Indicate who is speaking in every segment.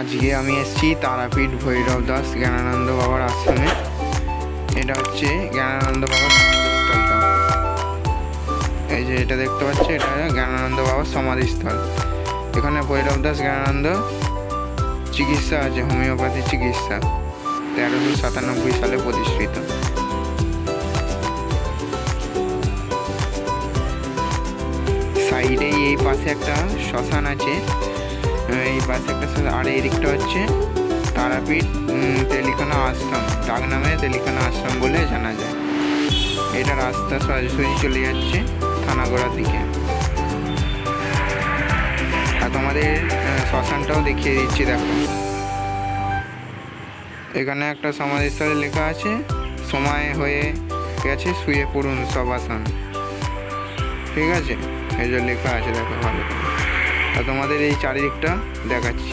Speaker 1: আজকে আমি এসেছি তারাপীঠ ভৈরব দাস জ্ঞানানন্দ বাবার আশ্রমে। এটা হচ্ছে জ্ঞানানন্দ বাবার সমাধিস্থলটা। এই যে এটা দেখতে পাচ্ছি, এটা জ্ঞানানন্দ বাবার সমাধিস্থল। এখানে ভৈরব দাস জ্ঞানানন্দ চিকিৎসা আছে, হোমিওপ্যাথি চিকিৎসা, তেরোশো সাতানব্বই সালে প্রতিষ্ঠিত। সাইডেই এই পাশে একটা শ্মশান আছে এই পাশে একটা আর এই দিকটা হচ্ছে তারাপীঠ তেলিখানা আশ্রম। ডাক নামে তেলিখানা আশ্রম বলে জানা যায়। এটা রাস্তা সরাসরি চলে যাচ্ছে থানাগোড়ার দিকে। আর তোমাদের শ্মশানটাও দেখিয়ে দিচ্ছি, দেখো। এখানে একটা সমাধিস্থলে লেখা আছে, সময় হয়ে গেছে, শুয়ে পড়ুন সব আসন। ঠিক আছে? এই যে লেখা আছে, দেখো ভালো আর তোমাদের এই চারিদিকটা দেখাচ্ছি।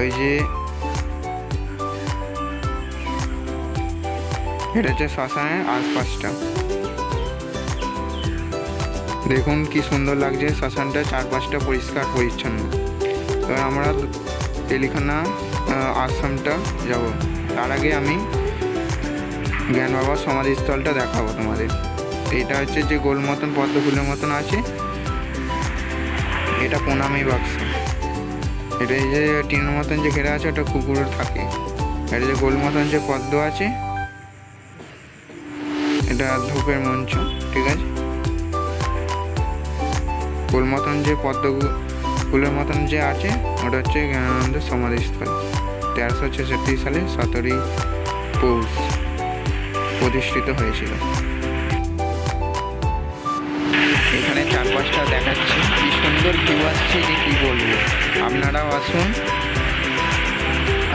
Speaker 1: ওই যে এটা হচ্ছে শ্মশানের আশপাশটা। দেখুন কি সুন্দর লাগছে শ্মশানটা চারপাশটা পরিষ্কার পরিচ্ছন্ন। এবার আমরা তেলিখানা আশ্রমটা যাব। তার আগে আমি জ্ঞান বাবার সমাধিস্থলটা দেখাবো তোমাদের। এটা হচ্ছে যে গোল মতন পদ্ম মতন আছে। এটা প্রণামী বাক্স এটা এই যে টিনের মতন যে ঘেরা আছে, ওটা কুকুরের থাকে। এটা যে গোল মতন যে পদ্ম আছে, এটা ধূপের মঞ্চ, ঠিক আছে? গোল মতন যে পদ্ম ফুলের মতন যে আছে, ওটা হচ্ছে জ্ঞানানন্দ সমাধিস্থল। তেরোশো ছেষট্টি সালে সতেরোই পৌষ প্রতিষ্ঠিত হয়েছিল। এখানে চারপাশটা দেখাচ্ছি। কি সুন্দর ভিউ আসছে যে কি বলব। আপনারাও আসুন।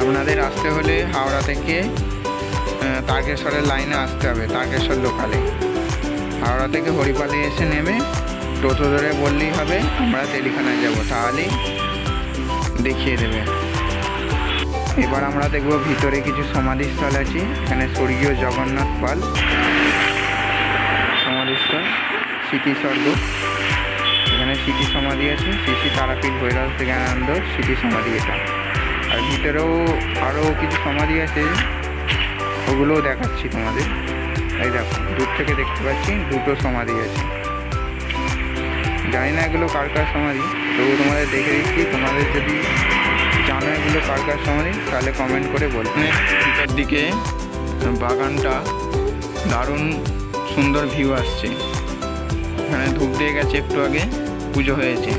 Speaker 1: আপনাদের আসতে হলে হাওড়া থেকে তারকেশ্বরের লাইনে আসতে হবে, তারকেশ্বর লোকালে হাওড়া থেকে হরিপালে এসে নেমে টোটো ধরে বললেই হবে, আমরা তেলিখানায় যাব। তাহলেই দেখিয়ে দেবে। এবার আমরা দেখব ভিতরে কিছু সমাধিস্থল আছে, এখানে স্বর্গীয় জগন্নাথ পাল। স্মৃতি স্বর্গ। এখানে স্মৃতি সমাধি আছে, শ্রী শ্রী তারাপীঠ ভৈরব জ্ঞানানন্দ স্মৃতি সমাধি এটা। আর ভিতরেও আরও কিছু সমাধি আছে, ওগুলোও দেখাচ্ছি তোমাদের। এই দেখো, দূর থেকে দেখতে পাচ্ছি দুটো সমাধি আছে। জানি না এগুলো কার কার সমাধি, তবু তোমাদের দেখে দিচ্ছি, তোমাদের যদি জানো এগুলো কার কার সমাধি, তাহলে কমেন্ট করে বলবে ভিতর দিকে বাগানটা দারুণ সুন্দর ভিউ আসছে। এখানে ধূপ দিয়ে গেছে একটু আগে, পুজো হয়েছে।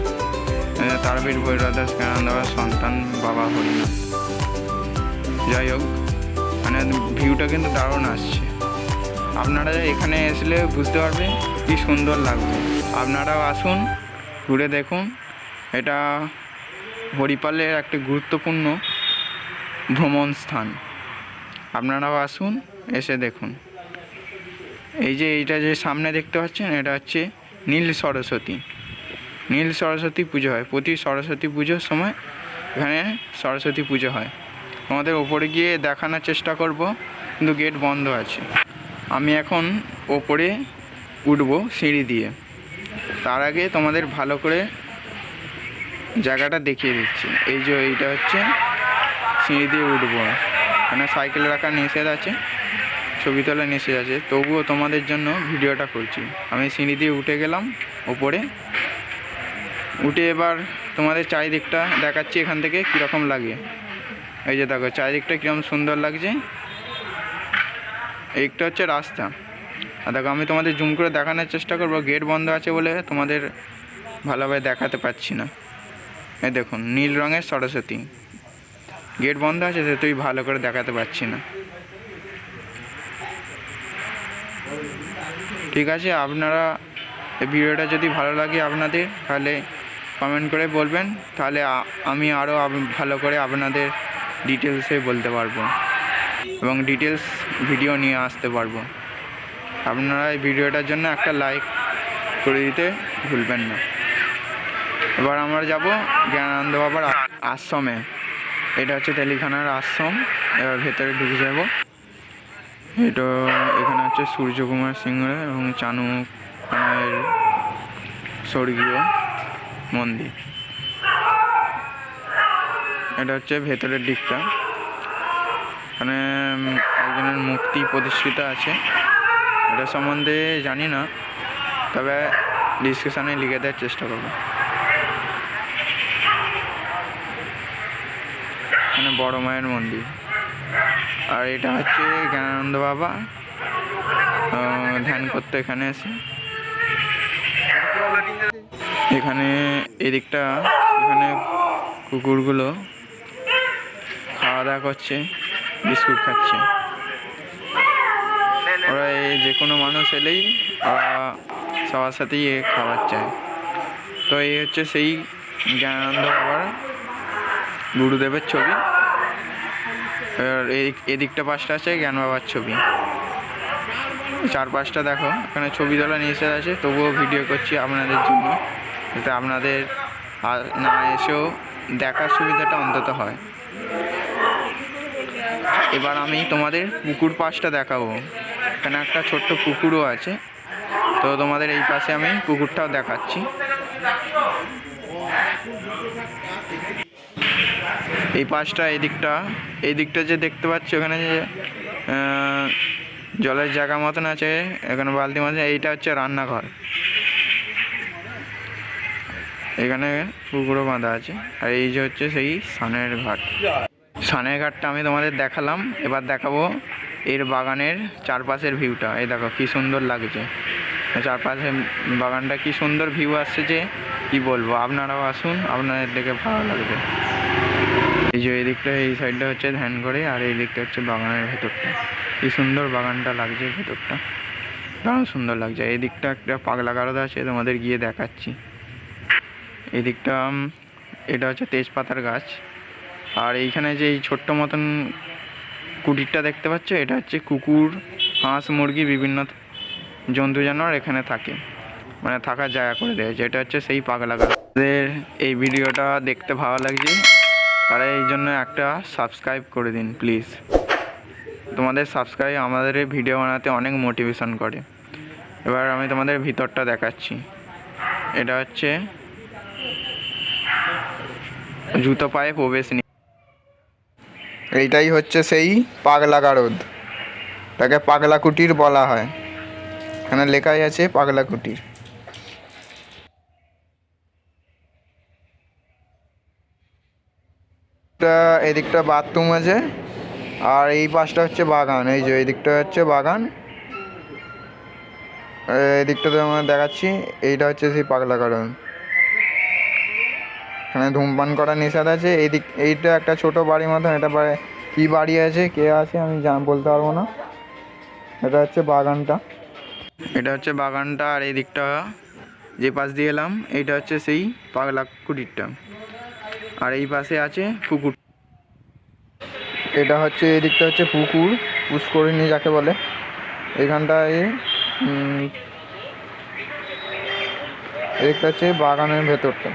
Speaker 1: তারপীঠ ভৈরদাস জ্ঞানন্দাবার সন্তান বাবা হরিনাথ যাই হোক মানে ভিউটা কিন্তু দারুণ আসছে। আপনারা এখানে আসলে বুঝতে পারবেন কি সুন্দর লাগবে আপনারাও আসুন, ঘুরে দেখুন। এটা হরিপালের একটি গুরুত্বপূর্ণ ভ্রমণ স্থান। আপনারাও আসুন, এসে দেখুন। এই যে এইটা যে সামনে দেখতে পাচ্ছেন, এটা হচ্ছে নীল সরস্বতী। নীল সরস্বতী পুজো হয়। প্রতি সরস্বতী পুজোর সময় এখানে সরস্বতী পুজো হয়। আমাদের ওপরে গিয়ে দেখানোর চেষ্টা করব, কিন্তু গেট বন্ধ আছে। আমি এখন ওপরে উঠব সিঁড়ি দিয়ে। তার আগে তোমাদের ভালো করে জায়গাটা দেখিয়ে দিচ্ছি। এই যে এইটা হচ্ছে সিঁড়ি দিয়ে উঠবো। এখানে সাইকেল রাখা নিষেধ আছে। তোলা নিষেধ আছে। তবুও তোমাদের জন্য ভিডিওটা করছি। আমি সিঁড়ি দিয়ে উঠে গেলাম ওপরে। উঠে এবার তোমাদের চারিদিকটা দেখাচ্ছি এখান থেকে কীরকম লাগে। এই যে দেখো, চারিদিকটা কীরকম সুন্দর লাগছে। এইটা হচ্ছে রাস্তা। আর দেখো, আমি তোমাদের জুম করে দেখানোর চেষ্টা করব। গেট বন্ধ আছে বলে তোমাদের ভালোভাবে দেখাতে পাচ্ছি না। এই দেখুন, নীল রঙের সরস্বতী। গেট বন্ধ আছে তুই ভালো করে দেখাতে পাচ্ছি না। ঠিক আছে, আপনারা ভিডিওটা যদি ভালো লাগে আপনাদের, তাহলে কমেন্ট করে বলবেন। তাহলে আমি আরও ভালো করে আপনাদের ডিটেলসে বলতে পারব। এবং ডিটেলস ভিডিও নিয়ে আসতে পারব। আপনারা এই ভিডিওটার জন্য একটা লাইক করে দিতে ভুলবেন না। এবার আমরা যাব জ্ঞানানন্দ বাবার আশ্রমে। এটা হচ্ছে তেলিখানার আশ্রম। এবার ভেতরে ঢুকে যাব। এটা এখানে হচ্ছে সূর্যকুমার সিংহ এবং চানু স্বর্গীয় মন্দির। এটা হচ্ছে ভেতরের দিকটা। এখানে একজনের মুক্তি প্রতিষ্ঠিত আছে। এটা সম্বন্ধে জানি না, তবে ডিসক্রিপশানে লিখে দেওয়ার চেষ্টা করব। এখানে বড় মায়ের মন্দির। আর এটা হচ্ছে জ্ঞানানন্দ বাবা। ধ্যান করতে এখানে এসে এখানে এদিকটা, এখানে কুকুরগুলো খাওয়া দাওয়া করছে, বিস্কুট খাচ্ছে। ওরা এই যে কোনো মানুষ এলেই ওরা সবার সাথেই এ খাবার চায়। তো এই হচ্ছে সেই জ্ঞানানন্দ বাবার গুরুদেবের ছবি। এদিকটা পাশটা আছে জ্ঞান বাবার ছবি। চার পাঁচটা দেখো, এখানে ছবি তোলা নিষেধ আছে, তবুও ভিডিও করছি আপনাদের জন্য। যাতে আপনাদের না এসেও দেখার সুবিধাটা অন্তত হয়। এবার আমি তোমাদের পুকুর পাশটা দেখাবো। এখানে একটা ছোট্ট পুকুরও আছে। তো তোমাদের এই পাশে আমি পুকুরটাও দেখাচ্ছি। এই পাশটা, এই দিকটা। এই দিকটা যে দেখতে পাচ্ছ, ওখানে যে জলের জায়গা মতন আছে, এখানে বালতি মতন, এইটা হচ্ছে রান্নাঘর। এখানে পুকুরও বাঁধা আছে, আর এই যে হচ্ছে সেই সানের ঘাট। সানের ঘাটটা আমি তোমাদের দেখালাম, এবার দেখাবো এর বাগানের চারপাশের ভিউটা এই দেখো, কি সুন্দর লাগছে। চারপাশে বাগানটা কি সুন্দর ভিউ আসছে যে, কি বলব? আপনারাও আসুন, আপনাদের দেখে ভালো লাগবে। এই যে এই দিকটা এই সাইডটা হচ্ছে ধ্যান করে আর এই দিকটা হচ্ছে বাগানের ভেতরটা। কি সুন্দর বাগানটা লাগছে ভেতরটা। দারুণ সুন্দর লাগছে। এই দিকটা একটা পাগলা গারদ আছে, তোমাদের গিয়ে দেখাচ্ছি। এই দিকটা এটা হচ্ছে তেজপাতার গাছ। আর এইখানে যে এই ছোট্ট মতন কুটিরটা দেখতে পাচ্ছ, এটা হচ্ছে কুকুর, হাঁস, মুরগি, বিভিন্ন জন্তু, জানোয়ার এখানে থাকে। মানে থাকার জায়গা করে দিয়েছে। এটা হচ্ছে সেই পাগলা গাছ এই ভিডিওটা দেখতে ভালো লাগছে। তারা এই জন্য একটা সাবস্ক্রাইব করে দিন প্লিজ তোমাদের সাবস্ক্রাইব আমাদের ভিডিও বানাতে অনেক মোটিভেশন করে। এবার আমি তোমাদের ভিতরটা দেখাচ্ছি। এটা হচ্ছে জুতো পায়ে প্রবেশ নি এইটাই হচ্ছে সেই পাগলা গারদ তাকে পাগলা কুটির বলা হয়। এখানে লেখাই আছে পাগলা কুটির এটা এদিকটা বাথরুম আছে। আর এই পাশটা হচ্ছে বাগান, এই যে এই দিকটা হচ্ছে বাগান। এই দিকটাতে আমরা দেখাচ্ছি, এইটা হচ্ছে সেই পাগলা কারণ এখানে ধূমপান করা নিষেধ আছে। এই দিক এইটা একটা ছোট বাড়ির মতন, এটা কি বাড়ি আছে, কে আছে আমি জান, বলতে পারব না। এটা হচ্ছে বাগানটা। এটা হচ্ছে বাগানটা, আর এই দিকটা যে পাশ দিয়ে এলাম, এইটা হচ্ছে সেই পাগলা কুটিরটা। আর এই পাশে আছে পুকুর। এটা হচ্ছে, এদিকটা দিকটা হচ্ছে পুকুর, পুষ্করিণী যাকে বলে। এখানটায় এদিকটা হচ্ছে বাগানের ভেতরটা।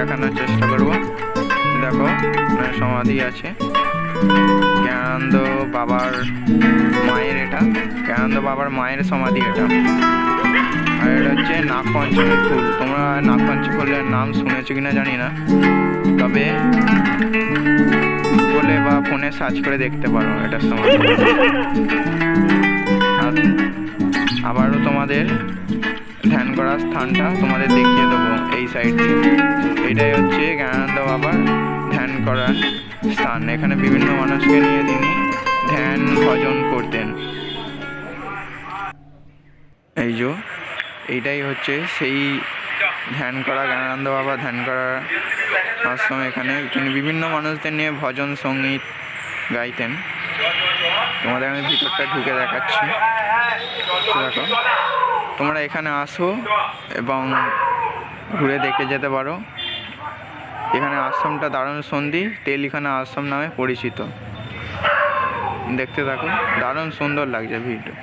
Speaker 1: দেখানোর চেষ্টা করব। দেখো সমাধি আছে। জ্ঞানানন্দ বাবার মায়ের এটা। জ্ঞানানন্দ বাবার মায়ের সমাধি এটা। আর এটা হচ্ছে নাগপঞ্চমী ফুল। তোমরা নাগপঞ্চমী ফুলের নাম শুনেছো কিনা জানি না। তবে গুগলে বা ফোনে সার্চ করে দেখতে পারো এটার সমাধি। আবারও তোমাদের ধ্যান করার স্থানটা তোমাদের দেখিয়ে দেবো এই সাইড দিয়ে। এটাই হচ্ছে জ্ঞানানন্দ বাবার ধ্যান করার স্থান। এখানে বিভিন্ন মানুষকে নিয়ে তিনি ধ্যান ভজন করতেন। এই যে, এইটাই হচ্ছে সেই ধ্যান করা জ্ঞানানন্দ বাবা ধ্যান করার আশ্রম এখানে। তিনি বিভিন্ন মানুষদের নিয়ে ভজন, সংগীত গাইতেন। তোমাদের আমি ভিতরটা ঢুকে দেখাচ্ছি। দেখো, তোমরা এখানে আসো এবং ঘুরে দেখে যেতে পারো। এখানে আশ্রমটা দারুণ সন্ধি, তেলিখানা আশ্রম নামে পরিচিত। দেখতে থাকো, দারুণ সুন্দর লাগছে ভিডিও